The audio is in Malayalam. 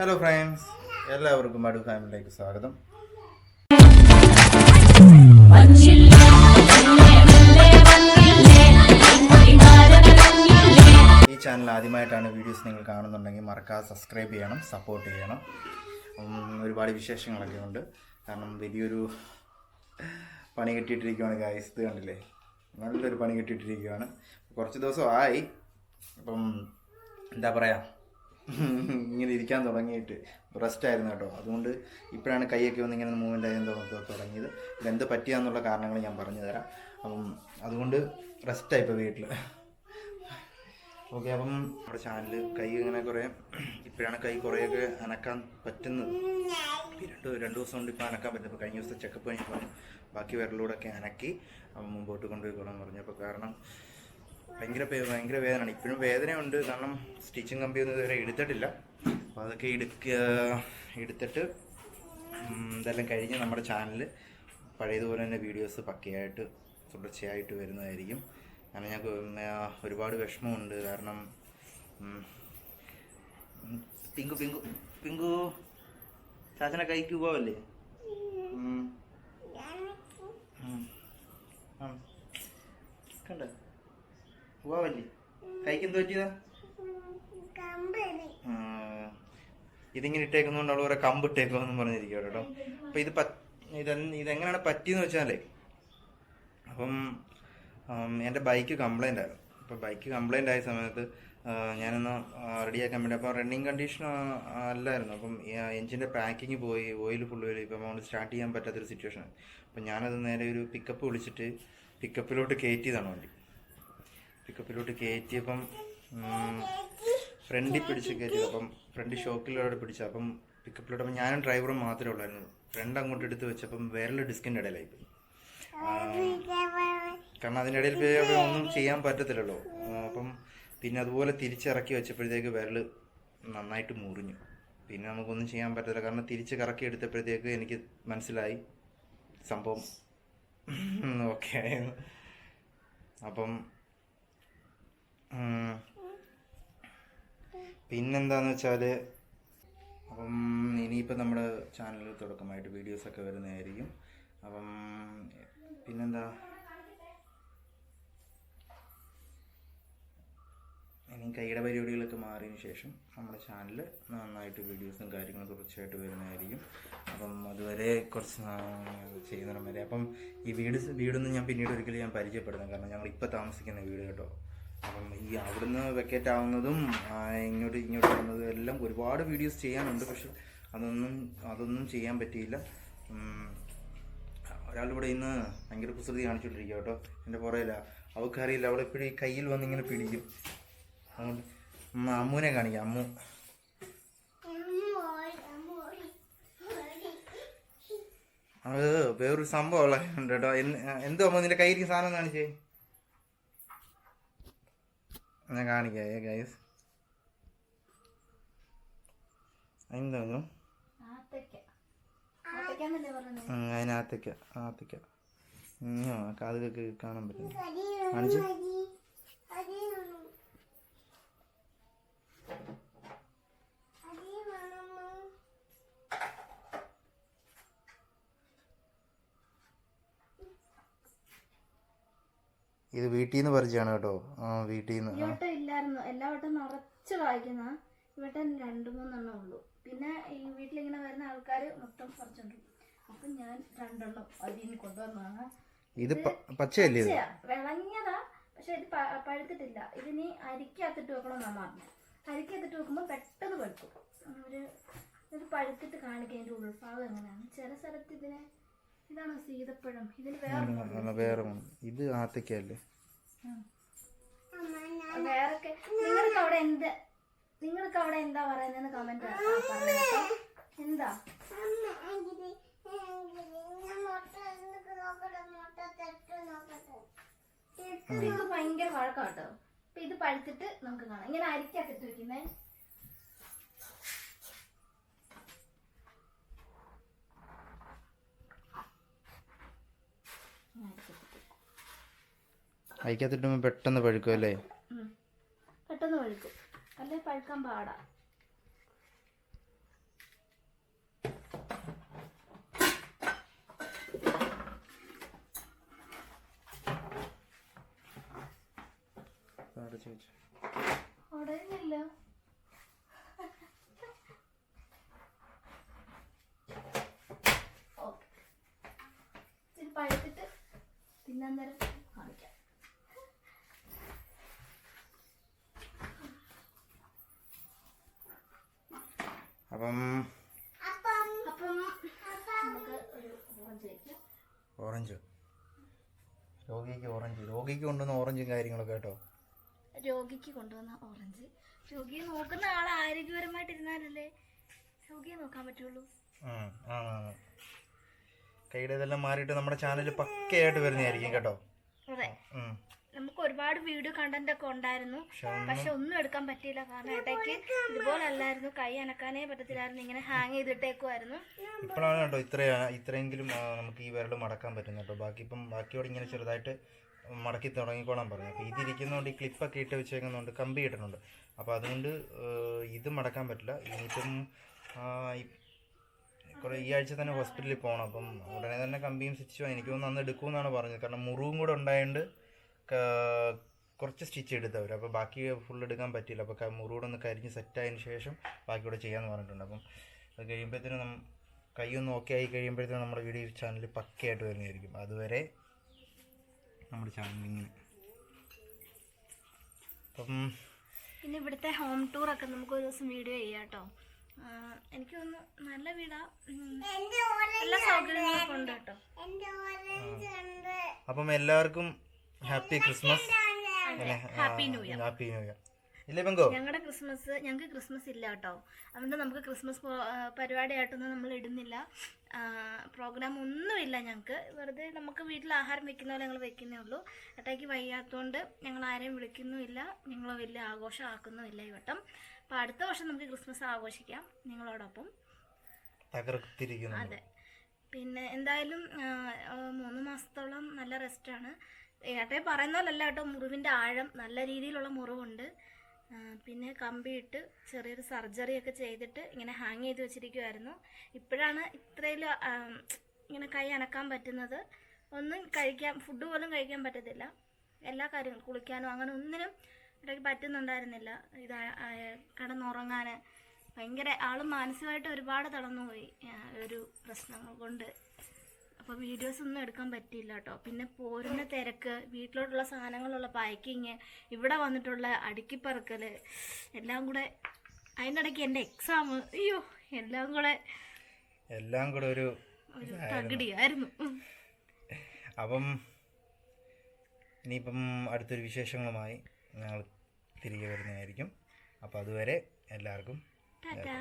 ഹലോ ഫ്രണ്ട്സ് എല്ലാവർക്കും അടു ഫാമിലിയിലേക്ക് സ്വാഗതം. ഈ ചാനൽ ആദ്യമായിട്ടാണ് വീഡിയോസ് നിങ്ങൾ കാണുന്നുണ്ടെങ്കിൽ മറക്കാതെ സബ്സ്ക്രൈബ് ചെയ്യണം സപ്പോർട്ട് ചെയ്യണം. ഒരുപാട് വിശേഷങ്ങളൊക്കെ ഉണ്ട്. കാരണം വലിയൊരു പണി കിട്ടിയിട്ടിരിക്കുകയാണ് ഗായ്സ് ഇത് കണ്ടില്ലേ? നല്ലൊരു പണി കിട്ടിയിട്ടിരിക്കുകയാണ് കുറച്ച് ദിവസം ആയി അപ്പം എന്താ പറയുക ഇങ്ങനെ ഇരിക്കാൻ തുടങ്ങിയിട്ട് റെസ്റ്റ് ആയിരുന്നു കേട്ടോ. അതുകൊണ്ട് ഇപ്പോഴാണ് കൈയൊക്കെ വന്ന് ഇങ്ങനെ മൂവ്മെന്റ് ആയി തുട- തുടങ്ങിയത്. ഇതെന്ത് പറ്റിയാന്നുള്ള കാരണങ്ങൾ ഞാൻ പറഞ്ഞു തരാം. അപ്പം അതുകൊണ്ട് റെസ്റ്റായി ഇപ്പോൾ വീട്ടിൽ ഓക്കെ അപ്പം നമ്മുടെ ചാനൽ കൈ ഇങ്ങനെ കുറേ ഇപ്പോഴാണ് കൈ കുറേയൊക്കെ അനക്കാൻ പറ്റുന്നത്. രണ്ട് രണ്ട് ദിവസം കൊണ്ട് ഇപ്പോൾ അനക്കാൻ പറ്റും ഇപ്പോൾ കഴിഞ്ഞ ദിവസത്തെ ചെക്കപ്പ് കഴിഞ്ഞപ്പോൾ ബാക്കി വിരലൂടെയൊക്കെ അനക്കി മുമ്പോട്ട് കൊണ്ടുപോയിക്കോളാൻ പറഞ്ഞു. അപ്പോൾ കാരണം ഭയങ്കര ഭയങ്കര വേദനയാണ്. ഇപ്പോഴും വേദനയുണ്ട്. കാരണം സ്റ്റിച്ചിങ് കമ്പിയൊന്നും ഇതുവരെ എടുത്തിട്ടില്ല. അപ്പോൾ അതൊക്കെ എടുക്കുക എടുത്തിട്ട് ഇതെല്ലാം കഴിഞ്ഞ് നമ്മുടെ ചാനൽ പഴയതുപോലെ തന്നെ വീഡിയോസ് പക്കയായിട്ട് തുടർച്ചയായിട്ട് വരുന്നതായിരിക്കും. കാരണം ഞങ്ങൾക്ക് ഒരുപാട് വിഷമമുണ്ട്. കാരണം പിങ്കു പിങ്കു പിങ്കു ചാച്ചനെ കൈക്ക് പോവല്ലേ. കണ്ടോ? പോവല്ലേ കൈക്ക് തോറ്റിയതാ പറ്റിയതാ ഇതിങ്ങനെ ഇട്ടേക്കുന്നതുകൊണ്ട് അവൾ കുറെ കമ്പ് ഇട്ടേക്കുമെന്നും പറഞ്ഞിരിക്കും കേട്ടോ. അപ്പൊ ഇത് ഇത് ഇതെങ്ങനെയാണ് പറ്റിയെന്ന് വെച്ചാലേ അപ്പം എന്റെ എന്റെ ബൈക്ക് കംപ്ലൈന്റ് ആയിരുന്നു. അപ്പോൾ ബൈക്ക് കംപ്ലൈന്റ് ആയ സമയത്ത് ഞാനൊന്ന് റെഡിയാക്കാൻ വേണ്ടി അപ്പോൾ റണ്ണിങ് കണ്ടീഷൻ അല്ലായിരുന്നു. അപ്പം എഞ്ചിന്റെ പാക്കിങ് പോയി ഓയിൽ ഫുള്ള് വരും ഇപ്പം അതുകൊണ്ട് സ്റ്റാർട്ട് ചെയ്യാൻ പറ്റാത്തൊരു സിറ്റുവേഷൻ അപ്പം ഞാനത് നേരെ ഒരു പിക്കപ്പ് വിളിച്ചിട്ട് പിക്കപ്പിലോട്ട് കയറ്റിയതാണ് വണ്ടി. പിക്കപ്പിലോട്ട് കയറ്റിയപ്പം ഫ്രണ്ടിൽ പിടിച്ച് കയറ്റിയത് അപ്പം ഫ്രണ്ട് ഷോക്കിലൂടെ പിടിച്ചു അപ്പം പിക്കപ്പിലോട്ട് അപ്പം ഞാനും ഡ്രൈവറും മാത്രമേ ഉള്ളായിരുന്നു. ഫ്രണ്ട് അങ്ങോട്ട് എടുത്ത് വെച്ചപ്പം വേറെ ഡിസ്കിന്റെ ഇടയിലായി കാരണം അതിന്റെ ഇടയിൽ ഒന്നും ചെയ്യാൻ പറ്റത്തില്ലല്ലോ. അപ്പം പിന്നെ അതുപോലെ തിരിച്ചിറക്കി വെച്ചപ്പോഴത്തേക്ക് വിരൽ നന്നായിട്ട് മുറിഞ്ഞു. പിന്നെ നമുക്കൊന്നും ചെയ്യാൻ പറ്റത്തില്ല. കാരണം തിരിച്ച് കറക്കി എടുത്തപ്പോഴത്തേക്ക് എനിക്ക് മനസ്സിലായി സംഭവം ഓക്കെ ആയിരുന്നു. അപ്പം പിന്നെന്താന്ന് വെച്ചാൽ അപ്പം ഇനിയിപ്പോൾ നമ്മുടെ ചാനലിൽ തുടക്കമായിട്ട് വീഡിയോസൊക്കെ വരുന്നതായിരിക്കും. അപ്പം പിന്നെന്താ? ഇനി കൈയുടെ പരിപാടികളൊക്കെ മാറിയതിന് ശേഷം നമ്മുടെ ചാനൽ നന്നായിട്ട് വീഡിയോസും കാര്യങ്ങളും തുടർച്ചയായിട്ട് വരുന്നതായിരിക്കും. അപ്പം അതുവരെ കുറച്ച് ചെയ്യുന്നിടം വരെ. അപ്പം ഈ വീട് വീടൊന്നും ഞാൻ പിന്നീട് ഒരിക്കലും ഞാൻ പരിചയപ്പെടുത്താം. കാരണം ഞങ്ങൾ ഇപ്പോൾ താമസിക്കുന്ന വീട് കേട്ടോ. അപ്പം ഈ അവിടുന്ന് വെക്കേറ്റ് ആവുന്നതും ഇങ്ങോട്ട് ഇങ്ങോട്ട് വന്നതും എല്ലാം ഒരുപാട് വീഡിയോസ് ചെയ്യാനുണ്ട്. പക്ഷെ അതൊന്നും അതൊന്നും ചെയ്യാൻ പറ്റിയില്ല. ഒരാളിവിടെ ഇന്ന് ഭയങ്കര കുസൃതി കാണിച്ചുകൊണ്ടിരിക്കുക കേട്ടോ. എന്റെ പുറയില്ല അവൾക്കറിയില്ല. അവളെപ്പോഴും ഈ കയ്യിൽ വന്ന് ഇങ്ങനെ പിടിക്കും. അതുകൊണ്ട് അമ്മൂനെ കാണിക്കാം. അമ്മു. അത് വേറൊരു സംഭവം ഉള്ള കേട്ടോ. എന്തോ അമ്മ നിന്റെ കയ്യിരിക്കും സാധനം കാണിച്ചേ? ഞാൻ കാണിക്കാം ഏ ഗൈസ് അതിന് അതിനകത്തേക്ക് അകത്തേക്ക് കാതുകൾക്ക് കാണാൻ പറ്റും. കാണിച്ചു? ഇത് വീട്ടിൽ നിന്ന് പറിച്ചാണ് കേട്ടോ. ആ വീട്ടിൽ നിന്ന് ഈ വട്ടം ഇല്ലായിരുന്നു. എല്ലാ വട്ടം നിറച്ച് വായിക്കുന്ന ഇവിടെ രണ്ട് മൂന്നെണ്ണം ഉള്ളൂ. പിന്നെ ഈ വീട്ടിലിങ്ങനെ വരുന്ന ആൾക്കാർ മൊത്തം പറിച്ചോണ്ട് പോകും. അപ്പൊ ഞാൻ രണ്ടെണ്ണം അതിന് കൊണ്ടുവന്നാണ് ഇത് പ- പച്ചയല്ലേ ഇത്? പച്ചയാ, വിളഞ്ഞതാ. പക്ഷെ ഇത് പ- പഴുത്തിട്ടില്ല. ഇതിനി അരിക്കകത്തിട്ട് വെക്കണമെന്നാണ് പറഞ്ഞത് അരിക്കകത്തിട്ട് വെക്കുമ്പോൾ പെട്ടെന്ന് പഴുക്കും. ഒരു ഇത് പഴുത്തിട്ട് കാണിക്കുക അതിന്റെ ഉൾഭാഗം എങ്ങനെയാണ്. ചില സ്ഥലത്ത് ഇതിനെ ഇതാണ് സീതപ്പഴം? ഇതിന് വേറെ വേറെ. ഇത് ആത്തക്കല്ലേ വേറൊക്കെ നിങ്ങൾക്ക് അവിടെ എന്ത് നിങ്ങൾക്ക് അവിടെ എന്താ പറയുന്നതെന്ന് കമന്റ് എന്താ? ഭയങ്കര വഴക്കാട്ടോ. അപ്പൊ ഇത് പഴുത്തിട്ട് നമുക്ക് കാണാം. ഇങ്ങനെ അരിക്കാത്തിട്ട് വെക്കുന്നേ. അയക്കത്തിട്ടുമ്പോൾ പെട്ടെന്ന് പഴുക്കും അല്ലേ? പെട്ടെന്ന് പഴുക്കും. അല്ലേ പഴുക്കാൻ പാടാ. ഉടനില്ല പഴുത്തിട്ട് തിന്നാൻ നേരം അപ്പം അപ്പം നമുക്ക് ഒരു ഓറഞ്ച്. രോഗിക്ക് ഓറഞ്ച്. രോഗിക്ക് കൊണ്ടുവന്ന ഓറഞ്ചും കാര്യങ്ങളൊക്കെ കേട്ടോ. രോഗിക്ക് കൊണ്ടുവന്ന ഓറഞ്ച് രോഗിയെ നോക്കുന്ന ആൾ ആരോഗ്യപരമായിട്ട് ഇരുന്നാലല്ലേ രോഗിയെ നോക്കാൻ പറ്റുള്ളൂ. കൈയുടെ ഇതെല്ലാം മാറിയിട്ട് നമ്മുടെ ചാനലിൽ പക്കയായിട്ട് വരുന്നതായിരിക്കും കേട്ടോ. അതെ. നമുക്ക് ഒരുപാട് വീഡിയോ കണ്ടന്റ് ഒക്കെ ഉണ്ടായിരുന്നു. പക്ഷെ ഒന്നും- എടുക്കാൻ പറ്റിയില്ല. കാരണം ഇടയ്ക്ക് ഇതുപോലെ അല്ലായിരുന്നു കൈ അനക്കാനേ പറ്റത്തില്ലായിരുന്നു. ഇങ്ങനെ ഹാങ് ചെയ്തിട്ടേക്കുമായിരുന്നു ഇപ്പോഴാണ് കേട്ടോ ഇത്ര ഇത്രയെങ്കിലും നമുക്ക് ഈ വിരൽ മടക്കാൻ പറ്റുന്നത് കേട്ടോ. ബാക്കി ഇപ്പം ബാക്കിയോട് ഇങ്ങനെ ചെറുതായിട്ട് മടക്കി തുടങ്ങിക്കോളാൻ പറഞ്ഞു. അപ്പോൾ ഇതിരിക്കുന്നതുകൊണ്ട് ഈ ക്ലിപ്പൊക്കെ ഇട്ട് വെച്ചേക്കുന്നതുകൊണ്ട് കമ്പി ഇട്ടിട്ടുണ്ട്. അപ്പോൾ അതുകൊണ്ട് ഇത് മടക്കാൻ പറ്റില്ല. ഇനിയിപ്പം കുറേ ഈ ആഴ്ച തന്നെ ഹോസ്പിറ്റലിൽ പോകണം അപ്പം ഉടനെ തന്നെ കമ്പിയും സ്റ്റിച്ചും എനിക്ക് തോന്നുന്നു അന്ന് എടുക്കുമെന്നാണ് പറഞ്ഞത്. കാരണം മുറിവും കൂടെ ഉണ്ടായതുകൊണ്ട് കുറച്ച് സ്റ്റിച്ച് എടുത്തവർ അപ്പോൾ ബാക്കി ഫുൾ എടുക്കാൻ പറ്റില്ല അപ്പോൾ മുറിവിടെ ഒന്ന് കരിഞ്ഞ് സെറ്റായതിന് ശേഷം ബാക്കി കൂടെ ചെയ്യാമെന്ന് പറഞ്ഞിട്ടുണ്ട്. അപ്പം അത് കഴിയുമ്പോഴത്തേനും നം കൈ ഒന്ന് ഓക്കെ ആയി കഴിയുമ്പോഴത്തേനും നമ്മുടെ വീഡിയോ ചാനൽ പക്കയായിട്ട് വരുന്നതായിരിക്കും. അതുവരെ നമ്മുടെ ചാനലിങ്ങനെ അപ്പം പിന്നെ ഇവിടുത്തെ ഹോം ടൂർ ഒക്കെ നമുക്ക് ഒരു ദിവസം വീഡിയോ ചെയ്യാം കേട്ടോ എനിക്ക് തോന്നുന്നു നല്ല വീടാ. എല്ലാ സൗകര്യങ്ങളൊക്കെ ഉണ്ട്. കേട്ടോ അപ്പം എല്ലാവർക്കും happy Christmas happy new year happy new year ഇല്ലേ ബംഗോ? ഞങ്ങളുടെ ക്രിസ്മസ് ഞങ്ങൾക്ക് ക്രിസ്മസ് ഇല്ല കേട്ടോ അതുകൊണ്ട് നമുക്ക് ക്രിസ്മസ് പരിപാടി ആയിട്ടൊന്നും പരിപാടിയായിട്ടൊന്നും നമ്മൾ ഇടുന്നില്ല. പ്രോഗ്രാം ഒന്നുമില്ല ഞങ്ങൾക്ക് വെറുതെ നമുക്ക് വീട്ടിൽ ആഹാരം വെക്കുന്ന പോലെ ഞങ്ങൾ വെക്കുന്നേ ഉള്ളൂ. ഏട്ടായിക്ക് വയ്യാത്തതുകൊണ്ട് ഞങ്ങൾ ആരെയും വിളിക്കുന്നുമില്ല. ഞങ്ങൾ വലിയ ആഘോഷം ആക്കുന്നുമില്ല ഈ വട്ടം. അപ്പോൾ അടുത്ത വർഷം നമുക്ക് ക്രിസ്മസ് ആഘോഷിക്കാം നിങ്ങളോടൊപ്പം. തകർത്തിരിക്കുന്നു. അതെ. പിന്നെ എന്തായാലും മൂന്ന് മാസത്തോളം നല്ല റെസ്റ്റാണ് ഏട്ടയെ പറയുന്നതല്ല കേട്ടോ മുറിവിന്റെ ആഴം നല്ല രീതിയിലുള്ള മുറിവുണ്ട്. പിന്നെ കമ്പിയിട്ട് ചെറിയൊരു സർജറി ഒക്കെ ചെയ്തിട്ട് ഇങ്ങനെ ഹാങ് ചെയ്ത് വെച്ചിരിക്കുമായിരുന്നു ഇപ്പോഴാണ് ഇത്രയും ഇങ്ങനെ കൈ അനക്കാൻ പറ്റുന്നത്. ഒന്നും കഴിക്കാൻ ഫുഡ് പോലും കഴിക്കാൻ പറ്റത്തില്ല. എല്ലാ കാര്യങ്ങളും കുളിക്കാനും അങ്ങനെ ഒന്നിനും ഇടയ്ക്ക് പറ്റുന്നുണ്ടായിരുന്നില്ല. ഇത് കിടന്നുറങ്ങാൻ ഭയങ്കര ആൾ മാനസികമായിട്ട് ഒരുപാട് തളർന്നുപോയി. ഒരു പ്രശ്നങ്ങൾ കൊണ്ട്. അപ്പോൾ വീഡിയോസ് ഒന്നും എടുക്കാൻ പറ്റിയില്ല കേട്ടോ പിന്നെ പോരുന്ന തിരക്ക് വീട്ടിലോട്ടുള്ള സാധനങ്ങളുള്ള പാക്കിങ് ഇവിടെ വന്നിട്ടുള്ള അടുക്കിപ്പറക്കൽ എല്ലാം കൂടെ അതിന്റെ ഇടയ്ക്ക് എന്റെ എക്സാം അയ്യോ എല്ലാം കൂടെ എല്ലാം കൂടെ ഒരു ഒരു തകിടിയായിരുന്നു. അപ്പം ഇനിയിപ്പം അടുത്തൊരു വിശേഷങ്ങളുമായി ഞങ്ങൾ തിരികെ വരുന്നതായിരിക്കും. അപ്പോൾ അതുവരെ എല്ലാവർക്കും ടാറ്റാ.